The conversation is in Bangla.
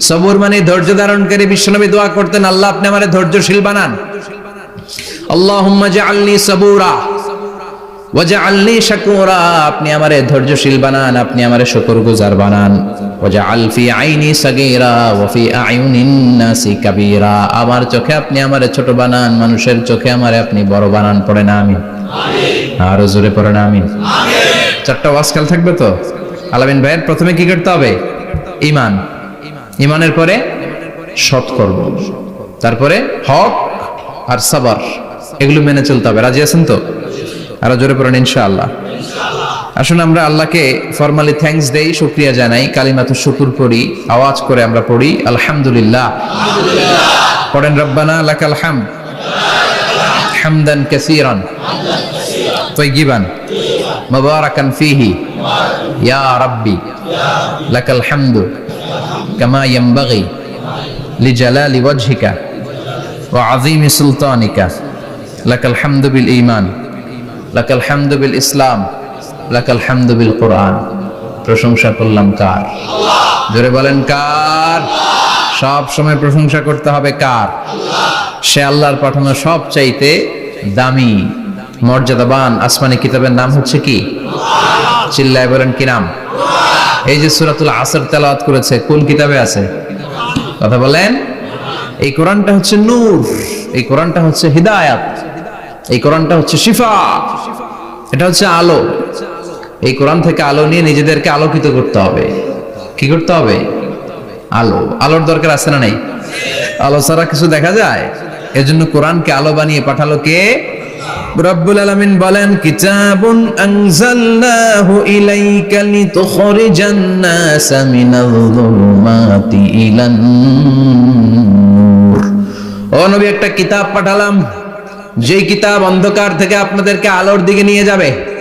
সবুর মানে ধৈর্য ধারণকারী বিশ্বনবী দোয়া করতেন, আল্লাহ আপনি আমারে ধৈর্যশীল বানান। আল্লাহুম্মা জাআলনি সাবুরা ওয়াজআলনি শাকুরা, আপনি আমারে ধৈর্যশীল বানান, আপনি আমারে শুকরগুজার বানান। ওয়াজআল ফি আইনি সাগীরা, ওয়া ফি আয়ুনিন নাসি কাবীরা, আমার চোখে আপনি আমারে ছোট বানান, মানুষের চোখে আমারে আপনি বড় বানান, পড়ে না আমিন। আরও জোরে পড়ে না আমিন। চারটা ওয়াজকাল থাকবে তো? আলামিন ভাইয়ের প্রথমে কি করতে হবে? ইমান ইমানের পরে সৎকর্ম তারপরে হক আর সাবার, এগুলো মেনে চলতে হবে। রাজি আছেন তো? আরও জোরে পড়েন ইনশাআল্লাহ। আসুন আমরা আল্লাহকে ফরমালি থ্যাঙ্কস দেই, শুক্রিয়া জানাই। কালিমাতু শুকুর পড়ি, আওয়াজ করে আমরা পড়ি, আলহামদুলিল্লাহ। পড়েন রব্বানা লাকাল হাম হামদান কাসীরান মুবারাকান ফিহি ইয়া রাব্বি লাকাল হামদু কামা ইয়ানবাগি লিজালালি ওয়াজহিকা ওয়া আযীমি সুলতানিকা লাকাল হামদু বিল ঈমান লাকাল হামদু বিল ইসলাম লাকাল হামদু বিল কোরআন প্রশংসা করলাম কার? জোরে বলেন কার? সব সময় প্রশংসা করতে হবে কার? সে আল্লাহর পাঠানো সব চাইতে দামি। মর্যাদাবান আসমানি কিতাবের নাম হচ্ছে কি? চিল্লায় বলেন কি নাম? এই যে সুরাতুল আসর তেলাওয়াত করেছে, কোন কিতাবে আছে? কথা বলেন? এই কোরআনটা হচ্ছে নূর, এই কোরআনটা হচ্ছে হিদায়াত, এই কোরআনটা হচ্ছে শিফা, এটা হচ্ছে আলো। এই কোরআন থেকে আলো নিয়ে নিজেদেরকে আলোকিত করতে হবে। কি করতে হবে? আলো। আলোর দরকার আছে না নাই? আলো ছাড়া কিছু দেখা যায়? এজন্য কোরআনকে আলো বানিয়ে পাঠালো কে? রব্বুল আলামিন বলেন, কিতাবুন একটা কিতাব পাঠালাম। যেই কিতাব অন্ধকার থেকে আপনাদেরকে আলোর দিকে নিয়ে যাবে।